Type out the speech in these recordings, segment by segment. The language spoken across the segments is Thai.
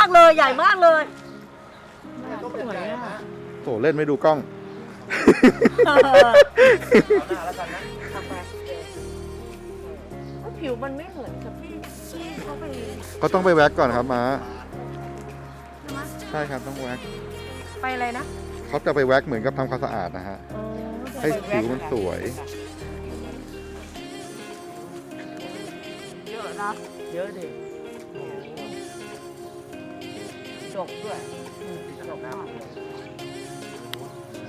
ากเลยใหญ่มากเลยเห็นส้มเป็นใหญ่นะโถเล่นไม่ดูกล้องเอาหน้าแล้วกันนะทำไปเออผิวมันไม่เหมือนกับที่ที่เขาไปก็ต้องไปแว็กก่อนครับม้าใช่ไหมใช่ครับต้องแว็กไปอะไรนะเขาจะไปแว็กเหมือนกับทำความสะอาดนะฮะ อ๋อจะให้ไปแว็ผิกวมันสวย เยอะนะเยอะดิ จบด้วยอืมจบมาก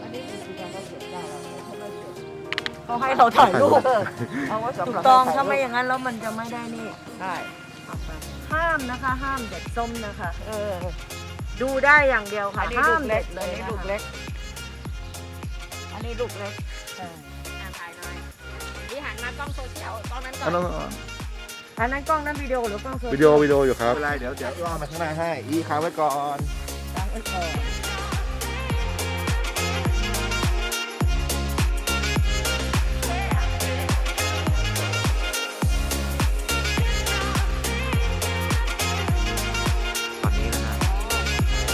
อันนี้คือการเขาเก็บได้แล้วเขาไม่เก็บเขาให้เราถ่ายรูปเอาไว้สำหถูรับกต้องถ้าไม่อย่างนั้นแล้วมันจะไม่ได้นี่ ใช่ห้ามนะคะ ห้ามเด็ดส้มนะคะ เออดูได้อย่างเดียวค่ะอันนี้ห้าลูมกเล็เด็กดเลอันยนี้นะคะลูกเล็ก อันนี้ลูกเล็กอ่าถ่ายหน่อยนี่หันมากล้องโซเชียลตอนนั้นก่ออันนนั้น อันนั้นกล้องนั้นวิดีโอหรือกล้องโซเชียลวิดีโอวิดีโออยู่ครับไม่เป็นไรเดี๋ยวเดี๋ยวล่อมาข้างหน้าให้ อีค้างไว้ก่อน ตั้งไว้ก่อนตอนนี้นะฮะ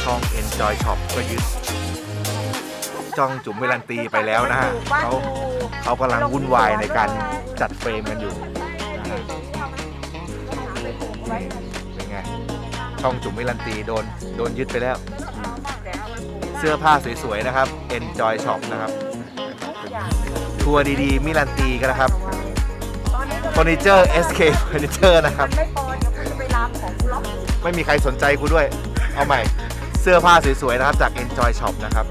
ช่อง Enjoy Shop ก็ยึดจ้องจุ๋มเวลันตีไปแล้วนะฮะเขาเขากำลังวุ่นวายในการจัดเฟรมกันอยู่นะฮะ เป็นไง ช่องจุ๋มเวลันตีโดนโดนยึดไปแล้ว เสื้อผ้าสวยๆนะครับ Enjoy Shop นะครับ ทัวร์ดีๆ มิลันตีกันนะครับตอนนี้ก็เฟอร์นิเจอร์ SK เฟอร์นิเจอร์นะครับ ไม่พอเดี๋ยวคุณจะไปลามของกูล็อกไม่มีใครสนใจกูด้วย เอาใหม่ เสื้อผ้าสวยๆนะครับจาก Enjoy Shop นะครับ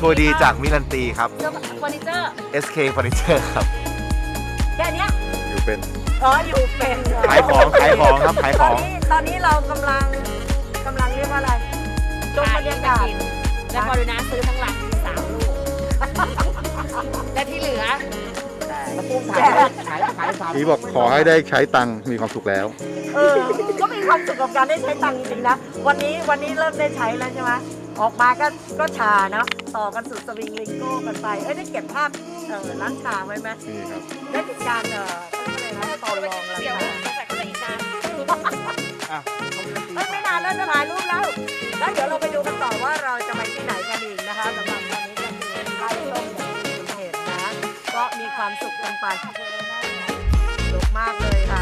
ทัวร์ดีจากมิลันตีครับเสื้อเฟอร์นิเจอร์ SK Furniture ครับ แค่เนี้ย อยู่เป็น อ๋ออยู่เป็นเหรขายของขายของครับขายตขออนง นี้ตอนนี้เรากำลังกำลังเรียกว่าอะไรชมบรรยากาศแล้วพอดูนะซื้อทั้งหลังมีสามลูก และที่เหลือ แจกขายขายสามพี่บอกขอให้ได้ใช้ตังค์มีความสุขแล้ว เออก็มีความสุขกับการได้ใช้ตังค์จริงๆนะวันนี้วันนี้เริ่มได้ใช้แล้วใช่ไหมออกมาก็ก็ชาเนาะต่อกันสุดสวิงลิงโก้กันไปเอ้ยได้เก็บภาพเออร้านชาไว้ไหมนี่ครับ ได้ติดการเออ อะไรนต่อรองราเดี๋ยวคาใส่เข้าไปอีกจานอะเอ้ยไม่นานแล้วจะถ่ายรูปแล้ว แล้วเดี๋ยวเราไปดูกันต่อว่าเราจะไปที่ไหนกันอีกนะคะสำหรับวันนี้ก็คือไล่ลมอย่างที่คุณเห็นนะ ก็มีความสุขกันไปสุขมากเลยค่ะ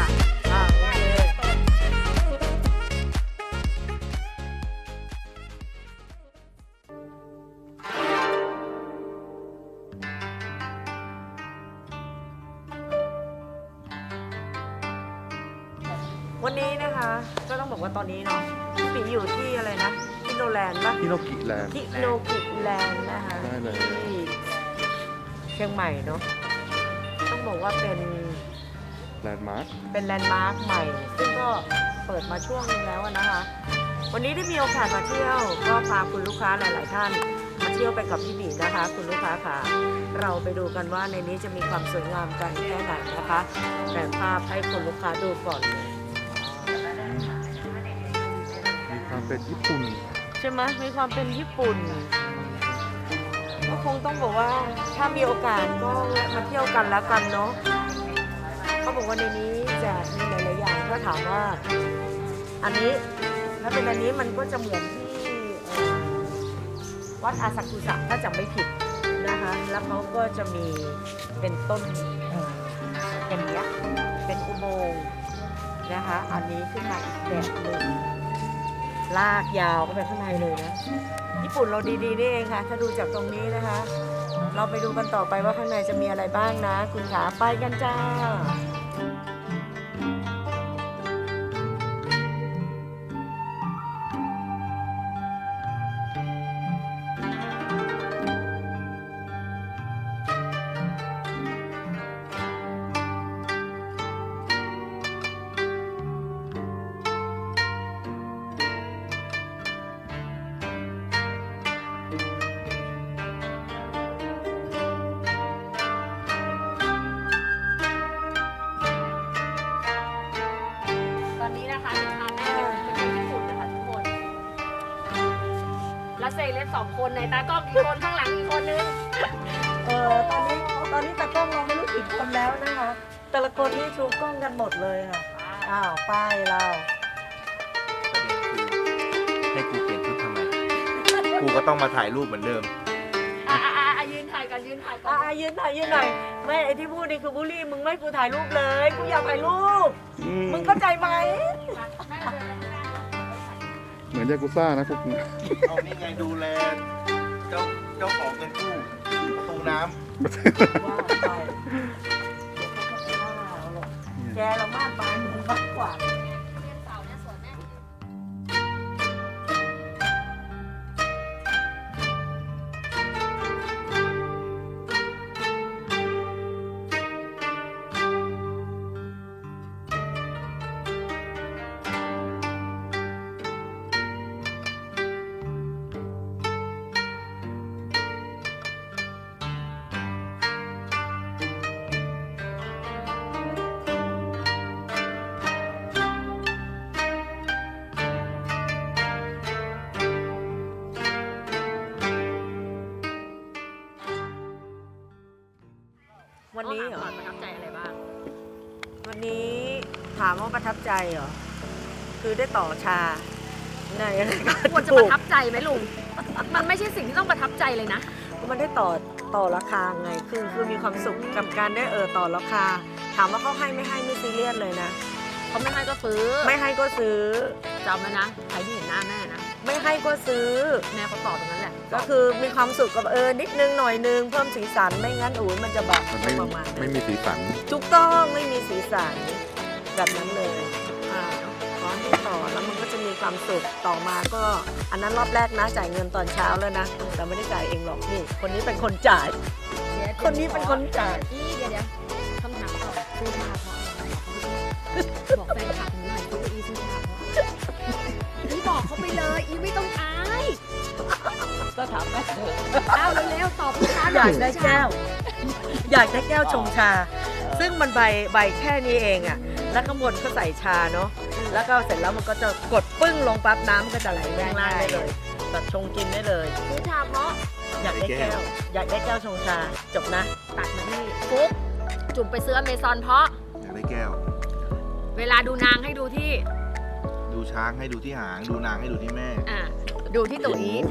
ว่าตอนนี้เนาะพี่ปีอยู่ที่อะไรนะที่โนแลนด์ปะพี่โนกิแลนด์ ที่โนกิแลนด์นะคะได้เลย ที่เชียงใหม่เนาะต้องบอกว่าเป็น แลนด์มาร์คเป็นแลนด์มาร์คใหม่ ซึ่งก็เปิดมาช่วงนึงแล้วอะนะคะ วันนี้ได้มีโอกาสมาเที่ยว ก็พาคุณลูกค้าหลาย ๆ ท่านมาเที่ยวไปกับพี่บีนะคะ คุณลูกค้าค่ะ เราไปดูกันว่าในนี้จะมีความสวยงามกันแค่ไหนนะคะแต่ภาพให้คุณลูกค้าดูก่อนเลย เป็นญี่ปุ่น ใช่ไหมมีความเป็นญี่ปุ่น ก็คงต้องบอกว่าถ้ามีโอกาสก็แวะมาเที่ยวกันแล้วกันเนาะเขาบอกว่าในนี้จะมีหลายๆอย่างก็ถามว่า อันนี้ถ้าเป็นอันนี้มันก็จะเหมือนที่วัดอาซากุสะถ้าจำไม่ผิดนะคะ แล้วเขาก็จะมีเป็นต้นเอ่ออย่างเงี้ยเป็นอุโมงค์นะคะ อันนี้ขึ้นมาอีกแบบหนึ่ง ลากยาวเข้าไปข้างในเลยนะ ญี่ปุ่นเราดีๆนี่เองค่ะ ถ้าดูจากตรงนี้นะคะ เราไปดูกันต่อไปว่าข้างในจะมีอะไรบ้างนะ คุณขาไปกันจ้า นะคะจะพาแม่ไปเที่ยวญี่ปุ่นนะคะทุกคน แล้วเซเลบสองคนในตากล้องอีกคนข้างหลังอีกคนนึง เออตอนนี้ตอนนี้ตากล้องเราไม่รู้กี่คนแล้วนะคะ แต่ละคนนี่ชูกล้องกันหมดเลยค่ะอ้าวป้ายเราประเด็นคือให้กูเปลี่ยนชุดทำไม กูก็ต้องมาถ่ายรูปเหมือนเดิม อะอะอะอะยืนถ่ายกันยืนถ่ายกัอ่านยืนหน่อยยืนหน่อยไม่ไอที่พูดนี่คือบุลี่มึงไม่ให้กูถ่ายรูปเลยกูอยากถ่ายรูป มึงเข้าใจไหม เหมือนยากุซ่านะพวกนี้เอานี่ไงดูแลเจ้าเจ้าของเงินกู้ประตูน้ว่าไปแกเรามากไปมึงมากกว่า วันนี้เหรอขอถามก่อนประทับใจอะไรบ้าง วันนี้ถามว่าประทับใจเหรอ คือได้ต่อชาในอะไรก็ควรจะประทับใจไหมลุง มันไม่ใช่สิ่งที่ต้องประทับใจเลยนะ มันได้ต่อต่อราคาไง คือคือมีความสุขกับการได้เออต่อราคา ถามว่าเขาให้ไม่ให้ไม่ซีเรียสเลยนะ เขาไม่ให้ก็ซื้อไม่ให้ก็ซื้อจำไว้นะ ใครที่เห็นหน้าแม่นะ ไม่ให้ก็ซื้อแม่เขาตอบตรงนั้นแหละก็คือมีความสุขกับเออนิดนึงหน่อยนึงเพิ่มสีสันไม่งั้นอู๋มันจะแบบมันไม่ประมาณไม่นั้นมีสีสันถูกต้องไม่มีสีสันแบบนั้นเลยอ่าขอให้ต่อแล้วมันก็จะมีความสุขต่อมาก็อันนั้นรอบแรกนะจ่ายเงินตอนเช้าแล้วนะแต่ไม่ได้จ่ายเองหรอกนี่ คนนี้เป็นคนจ่าย คนนี้เป็นคนจ่ายอีเดี๋ยวเดี๋ยวคำถามก่อนซื้อชาเพราะอะไรบอกแฟนคลับหนูหน่อยซื้ออีซื้อชาเพราะอะไรอี บอกเขาไปเลยอีไม่ต้องอายก็ถามแม่เถอะเอาเร็วๆตอบลูกค้าหอน่ยากได้แก้ว อยากได้แก้วชงชา ซึ่งมันใบใบแค่นี้เองอะแล้วข้างบนก็ใส่ชาเนาะแล้วก็เสร็จแล้วมันก็จะกดปึ้งลงปั๊บน้ำก็จะไหลแรงล่างได้เลยแบบชงกินได้เลยซื้อชาเพราะอยากได้แก้ว อยากได้แก้วชงชาจบนะ ตัดมาที่ฟุ๊กจุ่มไปซื้ออเมซอนเพราะำอยากได้แก้ว เวลาดูนางให้ดูที่ ดูช้างให้ดูที่หาง ดูนางให้ดูที่แม่ อ่าดูที่ตัวอีฟ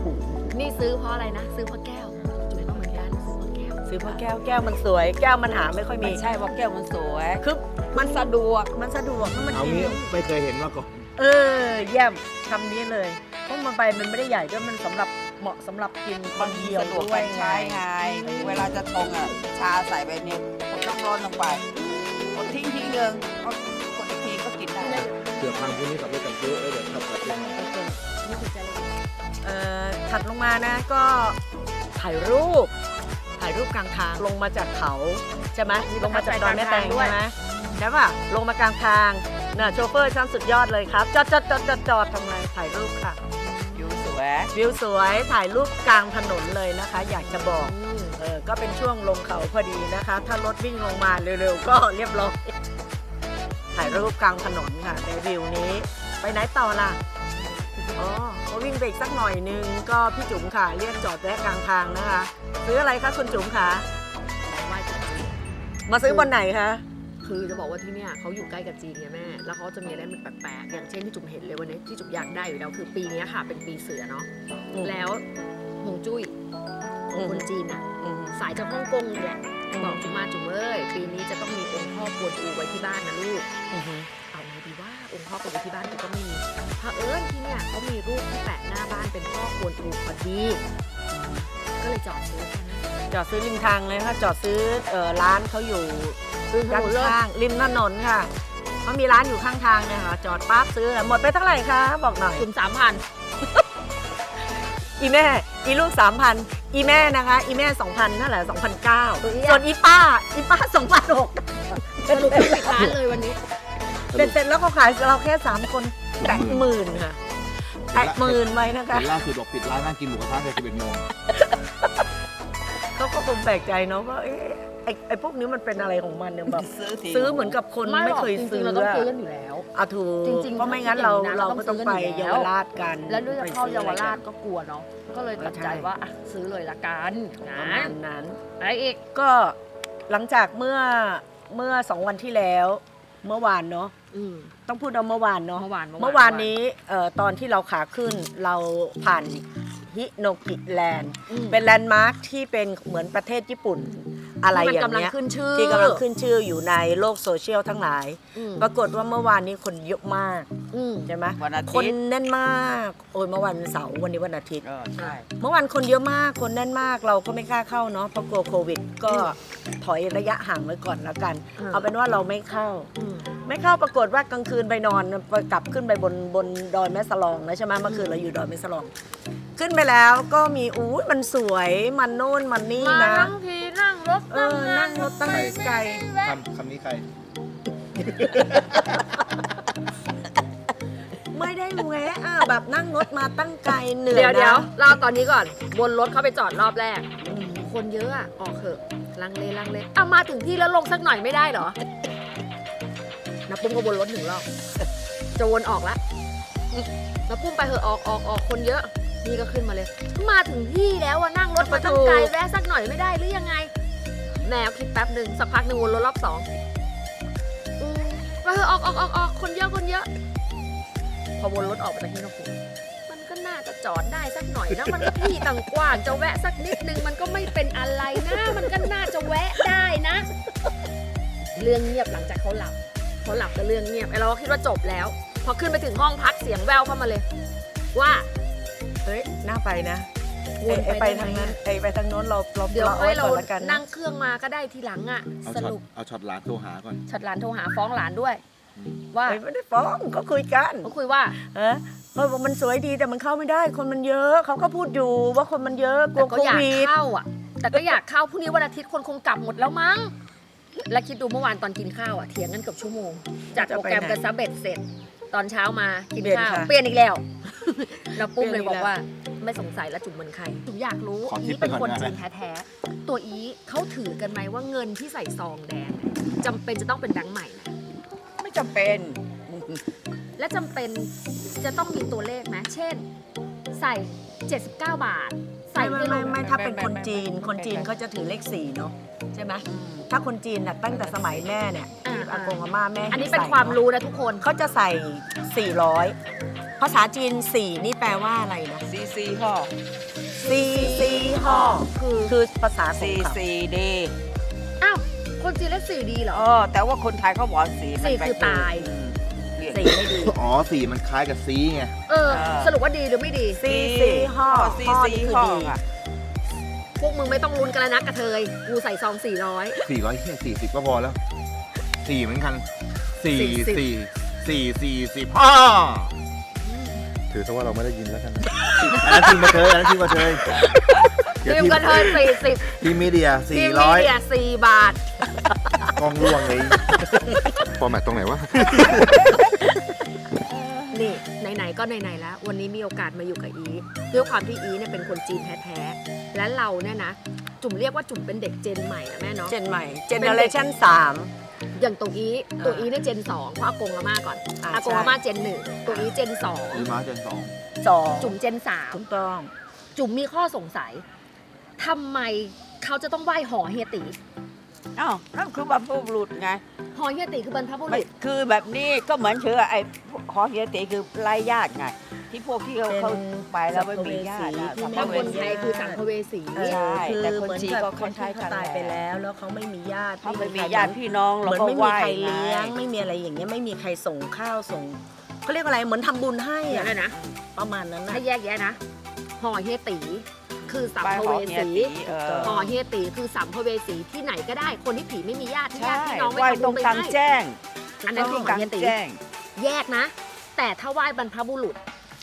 นี่ซื้อเพราะอะไรนะ ซื้อเพราะแก้วจุ๋มก็เหมือนกันซื้อเพราะแก้วซื้อเพราะแก้วแก้วมันสวย แก้วมันหาไม่ค่อยมี ไม่ใช่ว่าแก้วมันสวยคือมันสะดวกมันสะดวกแล้วมันเอากินงี้ไม่เคยเห็นมาก่อนเออเยี่ยมคำนี้เลยเพราะมันไปมันไม่ได้ใหญ่ด้วยมันสำหรับเหมาะสำหรับกินคมันนเดียวสะดวกด้วกายรใช้ไงเวลาจะชงอะ ชาใส่ไปเนี่ยคนต้องร้อนลงไปกดทิ้งทิ้งเดิงก็กดอีกทีก็กินได้ เกือบพังพวกนี้ขับรถกันเยอะเดี๋ยวขับกลับไปนี่คือใจเลยเอ่อถัดลงมานะก็ถ่ายรูป ถ่ายรูปกลางทางลงมาจากเขาใช่ไหมลงมาจากดอยแม่แตงใช่ไหมใช่ป่ะลงมากลางทางน่ะโชเฟอร์ชั้นสุดยอดเลยครับจอดจอดจอดจอดจอดทำไงถ่ายรูปค่ะอยู่สวยวิวสวยถ่ายรูปกลางถนนเลยนะคะ อยากจะบอกเออก็เป็นช่วงลงเขาพอดีนะคะ ถ้ารถวิ่งลงมาเร็วๆก็เรียบร้อย ถ่ายรูปกลางถนนค่ะ ในวิวนี้ ไปไหนต่อล่ะ อ๋อก็วิ่งไปอีกสักหน่อยนึง ก็พี่จุ๋มค่ะ เรียกจอดแวะกลางทางนะคะ ซื้ออะไรคะคุณจุ๋มคะไหว้จุ๋มมาซื้อบนไหนคะ คือจะบอกว่าที่เนี่ยเขาอยู่ใกล้กับจีนไงแม่ แล้วเขาจะมีอะไรมันแปลกๆ อย่างเช่นที่จุ๋มเห็นเลยวันนี้ที่จุ๋มอยากได้อยู่แล้วคือปีเนี้ยค่ะเป็นปีเสือเนาะแล้วหงจุ้ยของคนจีนอะอืม สายจากฮ่องกงนี่แหละบอกจุ๋มมาจุ๋มเอ้ยปีนี้จะต้องมีองค์พ่อกวนอูไว้ที่บ้านนะลูกอืม เอาไงดีว่าองค์พ่อกวนอูที่บ้านกูก็ไม่มีเผอิญที่เนี่ยเขามีรูปที่แปะหน้าบ้านเป็นพ่อกวนอูพอดี ก็เลยจอดซื้อแค่นั้นจอดซื้อริมทางเลยค่ะจอดซื้อเอ่อร้านเขาอยู่ซื้อด้านเลยข้างริมถนนค่ะเขามีร้านอยู่ข้างทางเนี่ยค่ะ จอดปั๊บซื้อหมดไปเท่าไหร่คะบอกหน่อยจุ๋มสามพันอีแม่อีลูกสามพันอีแม่นะคะ อีแม่สองพันนั่นแหละสองพันเก้าส่วนอีป้า อีป้าสองพันหกสรุปไม่ปิดร้านเลยวันนี้ เสร็จแล้วเขาขายเราแค่สามคนแตะหมื่นค่ะแตะหมื่นไว้นะคะ เห็นล่าสุดบอกปิดร้านนั่งกินหมูกระทะแต่11โมงเขาก็คงแปลกใจเนาะว่าเอ๊ะไอ้ไอ้พวกนี้มันเป็นอะไรของมันเนี่ยแบบซื้อทีซื้อเหมือนกับคนไม่เคยซื้อเราต้องอะซื้อกันอยู่แล้ว อะถูกจริงๆเพราะไม่งั้นเราถ้าเราอย่างนี้นะก็ต้องเราต้องไปซื้อกันอยู่เยาแล้ววราชกันแล้วด้วยจะเข้าเยาวราชไปก็กลัวเนาะก็เลยตัดใจว่าอะซื้อเลยละกันซื้ออะไรกันประนะมาณนั้น อะไรอีกก็หลังจากเมื่อเมื่อสองวันที่แล้ว เมื่อวานเนาะ อืม ต้องพูดเอาเมื่อวานเนาะเมื่อวาน เมื่อวานนี้เอ่อตอนที่เราขาขึ้นเราผ่านฮิโนกิแลนด์ อืม เป็นแลนด์มาร์คที่เป็นเหมือนประเทศญี่ปุ่น อะไรที่อมันย่างกำลังเงี้ยขึ้นชื่อที่กำลังขึ้นชื่ออยู่ในโลกโซเชียลทั้งหลายอืมปรากฏว่าเมื่อวานนี้คนเยอะมากอืมใช่ไหมวันอาคทินตย์แน่นมากโอ้ยเมื่อวันเสาร์วันนี้วันอาทิตย์เออใช่เมื่อวานคนเยอะมากคนแน่นมากเราก็ไม่กล้าเข้าเนาะเพราะกลัวโควิด ก็ถอยระยะห่างไว้ก่อนแล้วกันอ่าเอาเป็นว่าเราไม่เข้าอืมไม่เข้าปรากฏว่ากลางคืนไปนอนไปกลับขึ้นไปบนบนดอยแม่สลองแล้วใช่ไหมเมื่อคืนเราอยู่ดอยแม่สลอง ขึ้นไปแล้วก็มีอู้ยมันสวยมันโน่นมันนี่มานะ ทั้งทีนั่งรถเออนั่งรถตั้งไกล คำคำนี้ใคร ไม่ได้แวะอะแบบนั่งรถมาตั้งไกลเหนื่อยเดี๋ยวนะเดี๋ยวเราตอนนี้ก่อนวนรถเข้าไปจอดรอบแรก คนเยอะอะออกเถอะลังเลลังเลเอามาถึงที่แล้วลงสักหน่อยไม่ได้เหรอนับปุ้มก็วนรถหนึ่งรอบจะวนออกละนับปุ้มไปเถอะออกออกออกคนเยอะ นี่ก็ขึ้นมาเลย มาถึงที่แล้วอะนั่งรถมาตั้งไกลแวะสักหน่อยไม่ได้หรือยังไงแนวคิดแป๊บหนึ่งสักพักหนึ่งวนรถรอบสองอืมไปเถอะออกออกออกออกคนเยอะคนเยอะ พอวนรถออกมาจากที่นกหูมันก็น่าจะจอดได้สักหน่อยนะมันก็ที่ต่างกว้างจะแวะสักนิดนึงมันก็ไม่เป็นอะไรนะมันก็น่าจะแวะได้นะ เรื่องเงียบหลังจากเขาหลับเขาหลับก็เรื่องเงียบไอเราก็คิดว่าจบแล้ว พอขึ้นไปถึงห้องพักเสียงแววเข้ามาเลย ว่า เฮ้ยน่าไปนะวนเอ้ยไปไปได้ไหมทางนั้นอะไอ้ไปทางโน้นเราเราเดี๋ยวเราเอาให้ไว้เราก่อนละกันนั่นะงเครื่องมาก็ได้ทีหลังอะ เอาสช็อตรุปเอาช็อตหลานโทรหาก่อนชัดหลานโทรหาฟ้องหลานด้วย ว่าเฮ้ยไม่ได้ฟ้องก็คุยกันเขาคุยว่าเออเฮ้ยบอกมันสวยดีแต่มันเข้าไม่ได้ คนมันเยอะเขาก็พูดอยู่ว่าคนมันเยอะกลัแต่วก็โคอยากวิดเข้าอะ แต่ก็อยากเข้าพรุ่งนี้วันอาทิตย์คนคงกลับหมดแล้วมั้ง และคิดดูเมื่อวานตอนกินข้าวอะเถียงกันเกือบชั่วโมงจัดโปรแกรมกันซะเบ็ดเสร็จ ตอนเช้ามากินข้าวเปลี่ยนอีกแล้วแล้วปุ้มเลยบอกว่าไม่สงสัยแล้วจุ๋มเหมือนใครจุ๋มอยากรู้ขอคิอีดไปเป็นก่อนคนนะ จีนแท้ๆตัวอีเขาถือกันไหมว่าเงินที่ใส่ซองแดงจำเป็นจะต้องเป็นแบงค์ใหม่ไหมไม่จำเป็น และจำเป็นจะต้องมีตัวเลขไหมเช่น ใส่ 79 บาท ใส่ไม่ให้ไม่ลไม่งไม่ถ้าเป็นคนจีนไม่ไม่ไม่คนจีนไม่เขาจะถือเลขสี่เนาะใช่ไหมถ้าคนจีนน่ะตั้งแต่สมัยแม่เนี่ยที่อากงอาม่าแม่อันนี้ให้เป็นใส่ความเอะรู้นะทุกคน เขาจะใส่ 400 ภาษาจีน 4 นี่แปลว่าอะไรนะ ซีซีห่อ C C ห่อคือคือภาษาขอซีงเขาซีดีอ้าว คนจีนเลขสี่ดีเหรอ เออแต่ว่าคนไทยเขาบอกสีมันสี่ไปคือตาย อืมเปลี่ยน สีไม่ดี อ๋อสีมันคล้ายกับซีไง เออ เออ สรุปว่าดีหรือไม่ดี C C ห่อซีห่อซีนี่คือห่อดีอะพวกมึงไม่ต้องลุ้นกันแล้วนะกระเทย กูใส่ซอง 400 สี่ร้อยแค่สี่สิบก็พอแล้วสี่เหมือนกันสี่40สี่สี่สี่สิบพ่อถือซะว่าเราไม่ได้ยินแล้วกันนะอันนั้นทีมกระเทยอันนั้นทีมกระเทยเดี๋ยวทีมทีมกระเทย 40ทีมมีเดียทีสี่มร้มีอยเดีย4บาท กองล่วงเลย ฟอร์แมตตรงไหนวะนี่ ไหนๆก็ไหนๆแล้ว วันนี้มีโอกาสมาอยู่กับอีด้วยความที่อีเนี่ยเป็นคนจีนแท้ๆและเราเนี่ยนะ จุ่มเรียกว่าจุ่มเป็นเด็กเจนใหม่นะแม่เนาะเจนใหม่ เจเนอเรชั่นสาม อย่างตัวอีตัวอ่าอีเนี่ยเจนสองเพราะอากงอาม่าก่อนอ่าอากงใช่ อาม่าเจนหนึ่งตัวอีเจนสองมีม้าเจนสอง สองจุ่มเจนสาม ถูกต้อง จุ่มมีข้อสงสัย ทำไมเขาจะต้องไหว้หอเฮียตี อ้าวนั่นคือบรรพบุรุษไง หอเฮียตีคือบรรพบุไม่รุษ คือแบบนี้ก็เหมือนเชื่อไอ้หอเฮียตีคือไล่ญาติไงที่พวกที่เขาเป็นเขาไปแล้วไม่มีญาติอะสัมภถ้าเวคนสีไทยคือสัมภเวสีเออใช่คือแต่คนเหมือนจีนกับก็คนไทยคล้ายๆกันเขาตายไปแหละ แล้ว แล้วเขาไม่มีญาติเขาไม่มีใครญาติพี่น้องเหเรามือนก็ไม่ไหมีว้ใครเลี้ยงไงไม่มีอะไรอย่างเงี้ยไม่มีใครส่งข้าวส่งเขาเรียกอะไรเหมือนทำบุญให้เดี๋ยวอะนะนะ ประมาณนั้นนะถ้าแยกแยะนะหอเฮียตี คือสัมไปภหเวอเฮียสีตีเออหอเฮียตีคือสัมภเวสีที่ไหนก็ได้คนที่ผีไม่มีญาติที่ใช่ญาติพี่น้องไม่ไหว้ทำตบุรญงไปกลางให้ แจ้งอันนั้นคือหอกลางเฮียตี แจ้งแยกนะ แต่ถ้าไหว้บรรพบุรุษ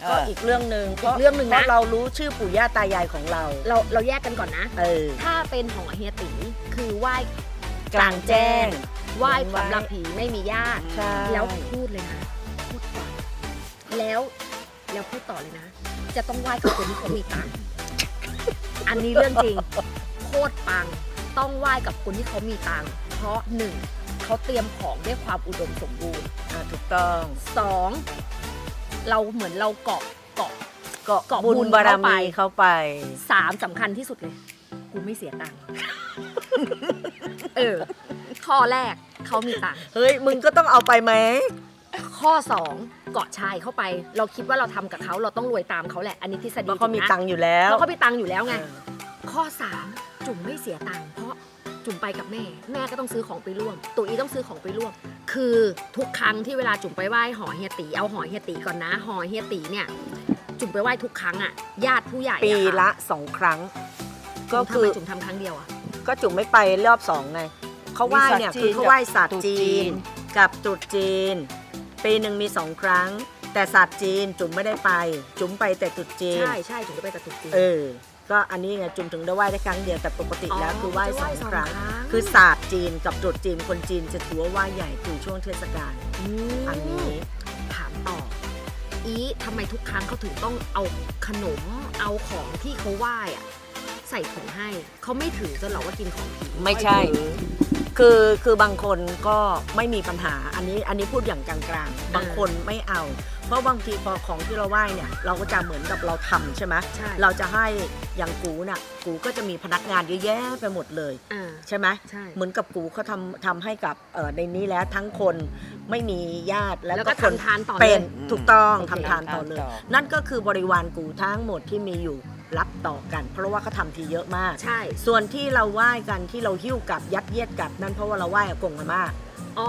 เอก็ออีกเรื่องหนึ่งอีกเรื่องหนึ่งนะ เพราะเรารู้ชื่อปู่ย่าตายายของเรา เราเราแยกกันก่อนนะ เออ ถ้าเป็นหอเฮียตีคือไหว้กลางแจ้ง ไหว้ไหว้สำหรับผีไม่มีญาติ ใช่ แล้วพูดเลยนะ พูดต่อแล้วแล้วพูดต่อเลยนะ จะต้องไหว้กับคนที่เขามีตังค์ อันนี้เรื่องจริง โคตรปัง ต้องไหว้กับคนที่เขามีตังค์เพราะหนึ่งเขาเตรียมของด้วยความอุดมสมบูรณ์อ่าถูกต้องสองเราเหมือนเราเกาะเกาะเกาะเกาะบุญบุญบารเข้าไปมีเขาไปสามสำคัญที่สุดเลยกูไม่เสียตังค์เออข้อแรกเขามีตังค์เฮ้ย มึงก็ต้องเอาไปไหมข้อ2 เกาะชายเข้าไป เราคิดว่าเราทำกับเขาเราต้องรวยตามเขาแหละ อันนี้ทฤษเพฎีราะเขามีจุ๋นะตังค์อยู่แล้วเพราะเขามีตังค์อยู่แล้วไงเออข้อ 3 จุ๋มไม่เสียตังค์เพราะจุ๋มไปกับแม่ แม่ก็ต้องซื้อของไปร่วมตัวอีต้องซื้อของไปร่วม คือทุกครั้งที่เวลาจุ๋มไปไหว้หอเฮียตีเอาหอเฮียตีก่อนนะหอเฮียตีเนี่ย จุ๋มไปไหว้ทุกครั้งอะญาติผู้ใหญ่อปีค่ละสองครั้ง ก็ก็คืคืออจุ๋มทำครั้งเดียวอะ ก็จุ๋มไม่ไปรอบสองไงเขาไหว้เนี่ยมีศาสตร์จีนคือเขาไหว้ศาสตตรุร์ษจีจีนนกับตรุษจีน ปีหนึ่งมีสองครั้ง แต่ศาสตร์จีนจุ๋มไม่ได้ไป จุ๋มไปแต่ตรุษจีน ใช่ใช่จุ๋มจะไปแต่ตุ๊จีน เออ ก็อันนี้ไงจุ๋มถึงได้ไหว้ได้ครั้งเดียวแต่ปกติแล้วคือไหว้สองจะครั้งงคือศาสตร์จีนกับตรุษจีนคนจีนจะถือว่าไหว้ใหญ่คือช่วงเทศกาลมอันนี้ ถามต่อ อีทำไมทุกครั้งเขาถึงต้องเอาขนม เอาของที่เขาไหว้อะใส่ถุงให้ เขาไม่ถือจนหรอกว่ากินของผีไม่ใช่ คือคือบางคนก็ไม่มีปัญหาอันนี้อันนี้พูดอย่างกลางๆ บางคนไม่เอา เพราะบางทีพอของที่เราไหว้เนี่ยเราก็จะเหมือนกับเราทำใช่ไหมใช่ เราจะให้อย่างกูน่ะกูก็จะมีพนักงานเยอะแยะไปหมดเลย อ่า ใช่ไหมใช่ เหมือนกับกูเขาทำทำให้กับเอ่อในนี้แล้วทั้งคนไม่มีญาติแล้วแล้วก็ก็คนทำทานต่อเลเป็ยนถูกต้องโอเคทำทานต่อเลย นั่นก็คือบริวารกูทั้งหมดที่มีอยู่ รับต่อกัน เพราะว่าเขาทำทีเยอะมาก ใช่ ส่วนที่เราไหว้กันที่เราหิ้วกลับยัดเยียดกลับนั่นเพราะว่าเราไหว้อากงอาม่า อ๋อ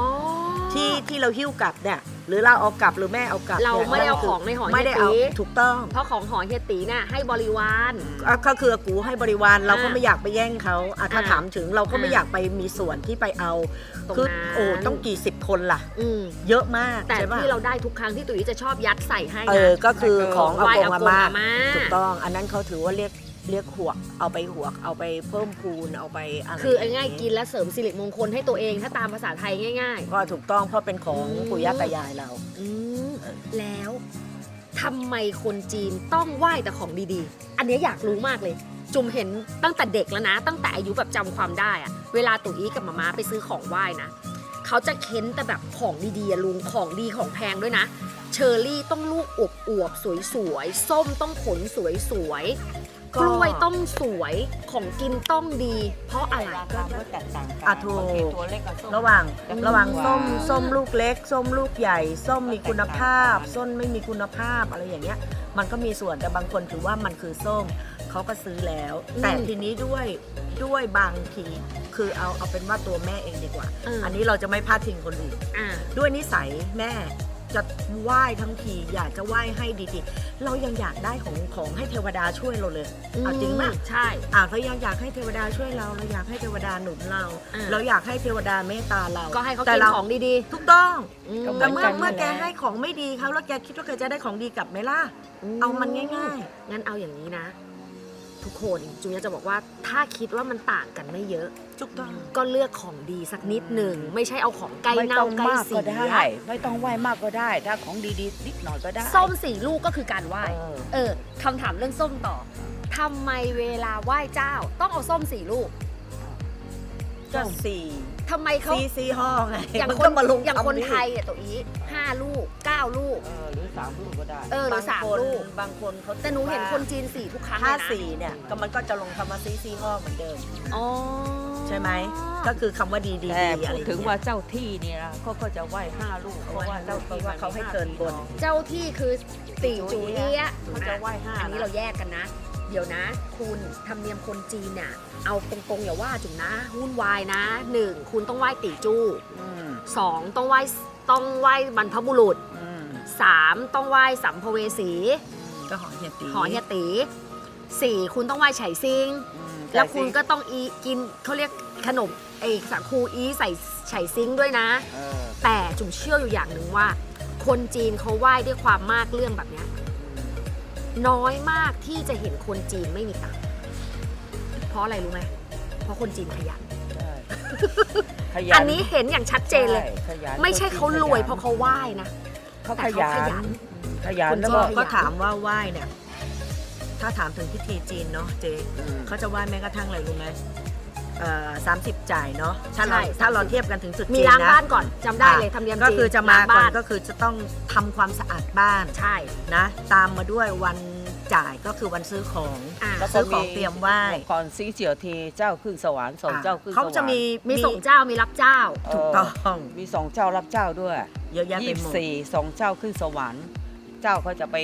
ที่ที่เราหิ้วกลับเนี่ยหรือเราเอากลับหรือแม่เอากลับเรานี่ยไม่ได้เอานั่นคืของในหอไม่ได้เอาเฮียตี ถูกต้องเพราะของหอเฮียตีน่ะให้บริวาร อะก็คือกูให้บริวารเราก็อ่าไม่อยากไปแย่งเขาอะถ้าอ่าถามถึงเราก็ไม่อ่าอยากไปมีส่วนที่ไปเอาตรงคือนั้น โอ้ต้องกี่สิบคนล่ะ อืมเยอะมากแต่ใช่ปะที่เราได้ทุกครั้งที่ตุ๋ยจะชอบยัดใส่ให้นะเออก็คือของอาไหว้กงอาม่าอากงอาม่าถูกต้อง อันนั้นเขาถือว่าเรียก เรียกหวก เอาไปหวก เอาไปเพิ่มพูนเอาไปอะไรคือเอาง่ายๆกินและเสริมสิริมงคลให้ตัวเองถ้าตามภาษาไทยง่าย ก็ถูกต้องเพราะเป็นของอืม ปู่ย่าตายายเรา ๆ อืมแล้วทำไมคนจีนต้องไหว้แต่ของดีๆ อันเนี้ยอยากรู้มากเลย จุมเห็นตั้งแต่เด็กแล้วนะ ตั้งแต่อายุแบบจำความได้อะเวลาตุ๋ยกับมาม่าไปซื้อของไหว้นะเขาจะเค้นแต่แบบของดีๆอะลุงของดีของแพงด้วยนะ เชอร์รี่ต้องลูกอวบอวบๆสวยๆส้มต้องผลสวยๆ ก็กล้วยต้องสวยของกินต้องดี เพราะอะไรราคาก็แตกต่างกัอะถูก บางทีตัวเล็กกับส้ม ระหว่างอืม ระหว่างส้มว้าวส้มลูกเล็ก ส้มลูกใหญ่ ส้มมีคุณภาพ ส้มไม่มีคุณภาพอะไรอย่างเงี้ย มันก็มีส่วนแต่บางคนถือว่ามันคือส้มเขาก็ซื้อแล้ว อืมแต่ทีนี้ด้วยด้วยบางทีคือเอาเอาเป็นว่าตัวแม่เองดีกว่า เอออัอันนี้เราจะไม่พาดพิงคนอื่น อ่า ด้วยนิสัยแม่ จะไหว้ทั้งทีอยากจะไหว้ให้ดีๆ เรายังอยากได้ของของให้เทวดาช่วยเราเลยเอาจริงมากใช่อะเรายังอยากให้เทวดาช่วยเราเราอยากให้เทวดาหนุนเราอ่าเราอยากให้เทวดาเมตตาเราก็ให้เขาแต่กินเราของดีถูกต้องๆอืมแต่เมื่อกันนั่นแหละเมื่อแกให้ของไม่ดีเขาแล้วแกคิดว่าแกจะได้ของดีกลับไหมล่ะเอามันง่ายงั้นเอาอย่างนี้นะ ทุกคนจูเนียร์จะบอกว่าถ้าคิดว่ามันต่างกันไม่เยอะๆ ถูกต้องก็เลือกของดีสักนิดหนึ่ง ไม่ใช่เอาของใกล้ไม่เน่าต้องใกล้มากเสีก็ยได้ไม่ต้องไหวมากก็ได้ ถ้าของดีๆนิดหน่อยก็ได้ส้มสี่ลูกก็คือการไหว้ เออเออคำถามเรื่องส้มต่อทำไมเวลาไหว้เจ้า ต้องเอาส้มสี่ลูกก็สี่ทำไมเขาซีซีห่อไงอย่างมันคก็นมาลงอย่างคนำไทยอะตัวอีห้าลูกเก้าลูก เออหรือสามลูกก็ได้เออหรืบาองสามคนลูก บางคนเขาแต่หนูเห็นคนจีนสี่ทุกครั้งเลถ้ายนะสี่เนี่ยก็มันก็จะลงคำว่าซีซีห่อเหมือนเดิม อ๋อ ใช่ไหมก็คือคำว่าดีดีแต่อะไรพูดถึงว่าเจ้าที่เนี่ยนะเขาก็จะไหว้ห้าลูกเพราะว่าเจ้าที่ว่าเขาให้เกินบน เจ้าที่คือตีจูเอียะเขาจะไหว้ห้าอันนี้เราแยกกันนะ เดี๋ยวนะ คุณทำเนียมคนจีนเนี่ยเอาตรงๆอย่าว่าจุ๋มนะวุ่นวายนะหนึ่งคุณต้องไหว้ตีจู้อืมสองต้องไหว้ต้องไหว้บรรพบุรุษอืมสามต้องไหว้สัมภเวสีก็หอเฮียตีหอเฮียตีสี่คุณต้องไหว้ไฉซิงอืม แล้วคุณก็ต้องอีกินเขาเรียกขนมไอ้สังคูอีใส่ไฉซิงด้วยนะ เออแต่จุ๋มเชื่ออยู่อย่างหนึ่งว่า คนจีนเขาไหว้ด้วยความมากเรื่องแบบเนี้ยน้อยมากที่จะเห็นคนจีนไม่มีตังค์เพราะอะไรรู้ไหมเพราะคนจีนขยันใช่ขยัอันนี้เห็นอย่างชัดเจนเลย ใช่ขยันไม่ใช่เขารวยเพราะเขาไหว้นะ เขาแต่ขเขายัขยันนขยันคนแล้วจีก็นก็ถามว่าไหว้เนี่ย ถ้าถามถึงพิธีจีนเนาะเจอืมเขาจะไหว้แม้กระทั่งอะไรรู้ไหมเอ่อสามสิบจ่ายเนาะถ้าเราใช่ถ้าเราเทียบกันถึงจุดมีจีนล้างนะบ้านก่อนจำได้เลยอะทำเนียมก็จีนคือจะมาล้งก่อนบ้านก็คือจะต้องทำความสะอาดบ้านใช่นะ ตามมาด้วยวันจ่ายก็คือวันซื้อของอะแล้วก็ซื้อของเตรียมไหว้ก่อนซีเจียวทีเจ้าขึ้นสวรรค์สองเจ้าขึ้นสวรเขารค์จะมีมีส่งเจ้ามีรับเจ้าเถูกต้องมีสองเจ้ารับเจ้าด้วยเยอะแยะไปยี่หมดสี่สองเจ้าขึ้นสวรรค์ เจ้าเขาจะไป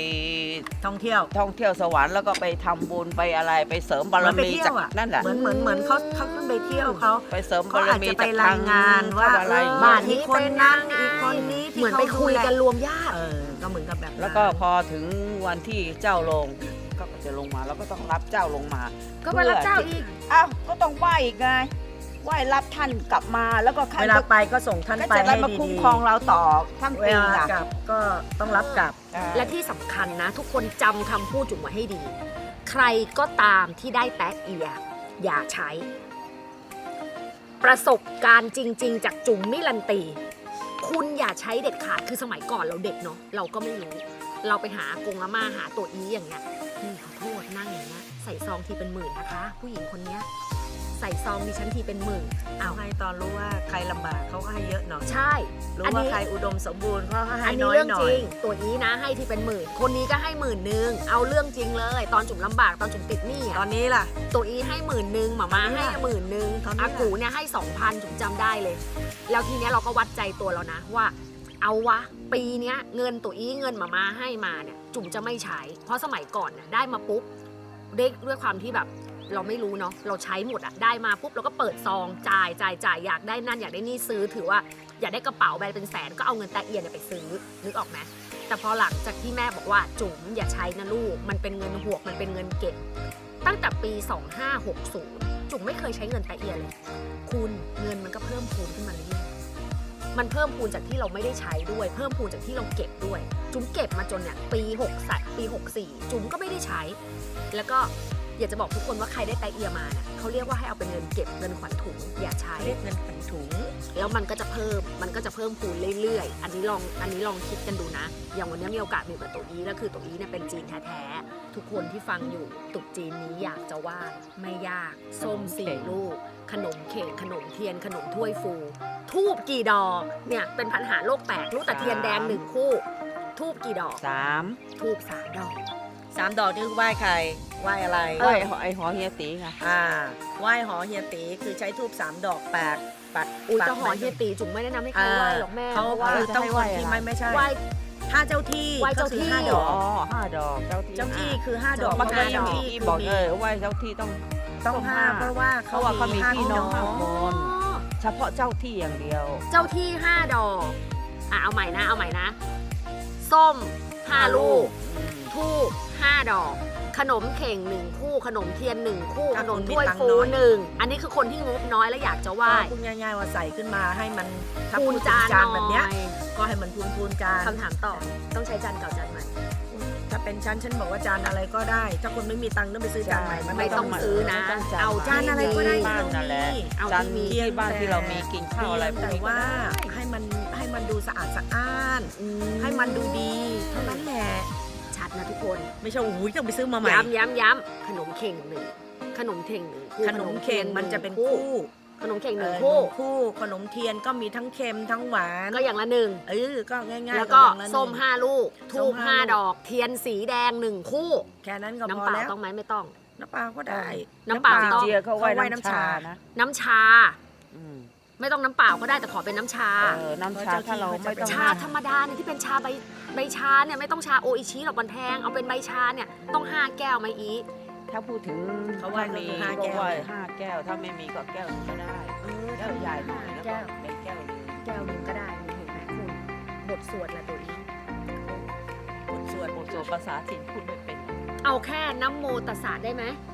ท่องเที่ยวท่องเที่ยวสวรรค์แล้วก็ไปทำบุญไปอะไรไปเสริมบารเหมือนไปมีเที่ยจากวอะนั่นแหละ เหมือนเหมือนเหมือนเขาเขาขึ้นไปเที่ยวเขา ไปเสริมเขาบารอาจมีจะไปจากรายงานว่าทอะไรอย่างบ้าเงี้ยนนี้คนนั้นอีกคนนี้ที่เหมือนไปคุยกันรวมญาติ เออก็เหมือนกับแบบนั้นแล้วก็พอถึงวันที่เจ้าลงก็จะลงมาแล้วก็ต้องรับเจ้าลงมาก็ไปรับเจ้าอีก อ้าวก็ต้องไหว้อีกไง ไหว้รับท่านกลับมาแล้วก็ท่าเวนลาก็ไปก็ส่งท่านก็ไปจะได้ให้มาดีคุ้มครองเราต่อทั้งๆเวปีลาอะกลับก็ต้องรับกลับ และที่สำคัญนะ ทุกคนจำคำพูดจุ๋มไว้ให้ดี ใครก็ตามที่ได้แตะเอีย อย่าใช้ ประสบการณ์จริง ๆ จากจุ๋มมิลันตี คุณอย่าใช้เด็ดขาดคือสมัยก่อนเราเด็กเนาะเราก็ไม่รู้ เราไปหาอากงอาม่าหาตัวอีอย่างเงี้ยพี่ขอโทษนั่งอย่างเงี้ยใส่ซองทีเป็นหมื่นนะคะ ผู้หญิงคนเนี้ยใส่ซองดิฉันทีเป็นหมื่นเอาให้ตอนรู้ว่าใครลำบากเขาก็ให้เยอะหน่อยใช่ รู้อันว่านี้ ใครอุดมสมบูรณ์เขาก็ให้อันน้นี้อยเรื่องหน่จอริยงตัวนี้นะให้ที่เป็นหมื่น คนนี้ก็ให้หมื่นหนึ่งเอาเรื่องจริงเลย ตอนจุ๋มลำบากตอนจุ๋มติดหนี้ตออะนนี้ล่ะ ตัวอีให้หมื่นหนึ่งหมามาให้หมื่นหนึ่งตอนนี้อาล่ะกูเนี่ยให้สองพันจุ๋มจำได้เลย แล้วทีเนี้ยเราก็วัดใจตัวเรานะว่า เอาวะ ปีเนี้ยเงินตัวอีเงินหมามาให้มาเนี่ยจุ๋มจะไม่ใช้ เพราะสมัยก่อนน่ะได้มาปุ๊บด้วยด้วยความที่แบบ เราไม่รู้เนาะเราใช้หมดอะได้มาปุ๊บเราก็เปิดซองจ่ายจ่ายจ่ายอยากได้นั่นอยากได้นี่ซื้อถือว่าอยากได้กระเป๋าแบรนด์เป็นแสนก็เอาเงินแตะเอียนไปซื้อนึกออกไหมแต่พอหลังจากที่แม่บอกว่าจุ๋มอย่าใช้นะลูก มันเป็นเงินหวกมันเป็นเงินเก็บ ตั้งแต่ปี 2560 จุ๋มไม่เคยใช้เงินแตะเอียนเลย คุณเงินมันก็เพิ่มพูนขึ้นมาเรื่อยมันเพิ่มพูนจากที่เราไม่ได้ใช้ด้วย เพิ่มพูนจากที่เราเก็บด้วย จุ๋มเก็บมาจนเนี่ยปี6สัปี 64 จุ๋มก็ไม่ได้ใช้ แล้วก็ อยากจะบอกทุกคนว่าใครได้แตะเอียมาเนี่ยเขาเรียกว่าให้เอาเป็นเงินเก็บเงินขวัญถุงอย่าใช้ เรียกเงินขวัญถุง แล้วมันก็จะเพิ่มมันก็จะเพิ่มพูนเรื่อยๆ อันนี้ลองอันนี้ลองคิดกันดูนะ อย่างวันนี้มีโอกาสอยู่กับตัวอีแล้วคือตัวอีเนี่ยเป็นจีนแท้ๆทุกคนที่ฟังอยู่ตรุกจีนนี้อยากจะไหว้ไม่ยากส้มสี่ลูก ขนมเข่งขนมเทียนขนมถ้วยฟู ทูบกี่ดอกเนี่ยเป็นปัญหาโลกแตกรู้แต่เทียนแดงหนึ่งคู่ ทูบกี่ดอกสามทูบสามดอก สามดอกนี่คือไหว้ใครไหว้อะไรไหว้ไอ้หอเฮียตีค่ะ อ่าไหว้หอเฮียตีคือใช้ทูบสามดอกแปดปัดอุ้ยปัดจะหอเฮียตีจุ๋มไม่แนะนำให้ใครไหว้หรอกแม่เขาเพราะว่าคือต้องจะให้คไหว้นที่อะไรไม่ไม่ใช่ไหว้ถ้าเจ้าที่ไหว้เจ้าก็คือที่ห้าดอ๋ออกห้าดอกเจ้าที่เจ้าที่คือห้าดอกเมื่อเพราะกี้ว่ายังเจ้ามีที่บอกมีเออไหว้เจ้าที่ต้องต้องห้าเพราะว่าเพราะว่าเขามีห้พี่น้องพี่ห้าคนเฉพาะเจ้าที่อย่างเดียว เจ้าที่ห้าดอกอะเอาใหม่นะเอาใหม่นะ ส้มห้าลูกทูบ ห้าดอก ขนมเข่งหนึ่งคู่ ขนมเทียนหนึ่งคู่ขนมถ้วยฟูหนึ่งอันนี้คือคนที่งบน้อยและอยากจะไหว้ก็พูดง่ายๆว่าใส่ขึ้นมาให้มันถ้าคูพูณดถึงจานจานหแบน่บเนี้ยอยก็ให้มันพูนพูนๆจานคำถามต่อต้องใช้จานเก่าจานใหม่ ถ้าเป็นชั้นฉันบอกว่าจานอะไรก็ได้ ถ้าคนไม่มีตังค์ต้องไปซื้อจานใหม่มันไม่ต้องมาซื้อนะ ไม่ต้องจานเอาจานอะไรก็ได้บ้านนั่นแหละ เอาจานที่มี ที่บ้านที่เรามีกินข้าวอะไรพวกแต่นี้ก็ว่าได้ให้มันให้มันดูสะอาดสะอ้านอืให้มันดูดีเท่านั้นแหละชัดนะทุกคน ไม่ใช่โอ้ยต้องไปซื้อมาใหม่ ย้ำย้ำย้ำขนมเข่งหนึ่งขนมเข่งหนึ่งคู่ขนมเค็มมันจะเป็นหงคู่ ขนมเข่งหเอนึ่งอคู่คู่ขนมเทียนก็มีทั้งเค็มทั้งหวานก็อย่างละหนึ่งเออก็ง่ายๆแล้วก็อย่างละนึ่งส้มห้าลูกส้ทูมบห้าห้าลูกดอก เทียนสีแดงหนึ่งคู่ แค่นั้นก็พน้ำอเปล่าแล้วต้องไหมไม่ต้องน้ำเปล่าก็ได้ น้ำเปล่าต้องเจียเขาไหว้เขาไหว้น้ำน้ำชาชานะน้ำชาอืม ไม่ต้องน้ำเปล่าก็ได้แต่ขอเป็นน้ำชา เออน้ำชาถ้าเราไม่ต้องชาธรรมดาเนี่ยที่เป็นชาใบใบชาเนี่ยไม่ต้องชาโออิชิหรอกบันแพงเอาเป็นใบชาเนี่ยต้องห้าแก้วไหมอีถ้าพูดถึงเขาไหว้ถ้ก็มีคือห้าก็แก้วไหว้ห้าแก้ว ถ้าไม่มีก็แก้วหนึ่งก็ได้เออแก้วใหญ่หน่อยแล้วแก้ก็วเป็นแก้วหนึ่งแก้วหนึงก็ได้เห็นไหมคุณบทสวดละตัวอีบทสวดโอโซภาษาถิ่นพูดไม่เป็น เอาแค่น้ำโมตัสสะได้ไหม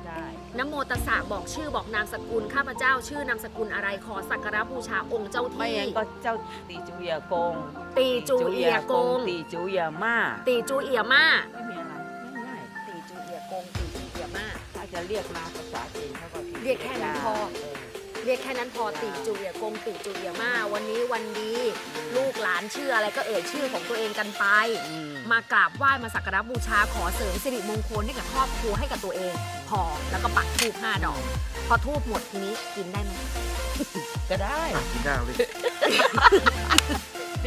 ได้ น้ำโมตัสสะบอกชื่อบอกนามสกุลข้าพเจ้าชื่อนามสกุลอะไรขอสักการะบูชาองค์เจ้าไม่ที่ งั้นก็เจ้าตีจูเอียกงตีจูเอียกง ตีจูเอียมาตีจูเอียมาไม่มีอะไรง่ายตีจูเอียกงตีจูเอียมาๆถ้าจะเรียกมาภาษาจีนเขาก็พิมพ์เรียกแค่นั้นพอเออ เรียกแค่นั้นพอตีจูเอียกงตีจูเอียมาวันนี้วันดีลูกหลานชื่ออะไรก็เอ่ยชื่อของตัวเองกันไปอืมมากราบไหว้มาสักการะบูชาขอเสริมสิริมงคลให้กับครอบครัวให้กับตัวเอง พอแล้วก็ปักทูบห้าดอก พอทูบหมดทีนี้กินได้ไหมก็ได้ กินได้เลย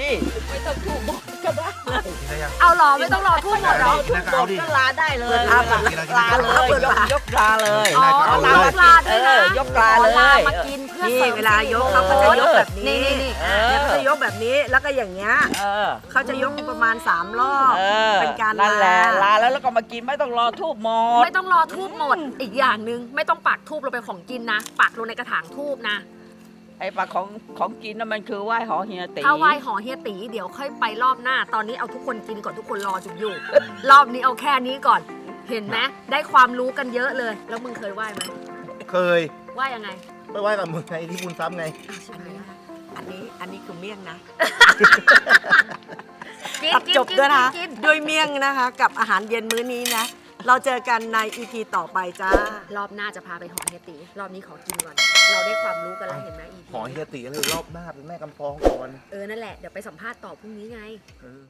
นี่ไม่ต้องพูดบอกก็ได้กินได้ยัง เอาเหรอไม่ต้องรอทุ่มหมดเหรอกินแล้วก็เอาดิก็ลาได้เลยเปิดลากินแล้วกินลาแล้วเลยยกยกลาเลยอ๋อเอาต้องเลยยกลาด้วยนะเออยกลาเลยอ๋อลามากินเพื่อนี่เสริมเวลายกเขาก็จะยกแบบนี้นี่นี่เอเนี่ยอเขาจะยกแบบนี้แล้วก็อย่างเงี้ยเออเขาจะยกประมาณ3รอบเออเป็นการนั่นแหละลาลาแล้วแล้วก็มากินไม่ต้องรอทูบหมดไม่ต้องรอทูบหมดอีกอย่างหนึ่งไม่ต้องปักทูบลงไปของกินนะปักลงในกระถางทูบนะ ไอ้ปลาของของกินน่ะมันคือไหว้หอเฮียตี ถ้าไหว้หอเฮียตีเดี๋ยวค่อยไปรอบหน้า ตอนนี้เอาทุกคนกินก่อนทุกคนรอจุบอยู่ รอบนี้เอาแค่นี้ก่อน เห็นไหมได้ความรู้กันเยอะเลย แล้วมึงเคยไหว้ไหมเคยไหว้ยังไงไปไหว้กับมึงไงที่บุญซ้ำไงอันนี้อันนี้คือเมี่ยงนะกินตัดกินจบกินด้วยนะกินด้วยเมี่ยงนะคะ กับอาหารเย็นมื้อนี้นะ เราเจอกันในอีพีต่อไปจ้า รอบหน้าจะพาไปหอเฮียตี รอบนี้ขอกินก่อน เราได้ความรู้กันแล้วเห็นไหม EP หอเฮียตีเลยรอบหน้าเป็นแม่กำปองก่อน เออ นั่นแหละ เดี๋ยวไปสัมภาษณ์ต่อพรุ่งนี้ไง เออ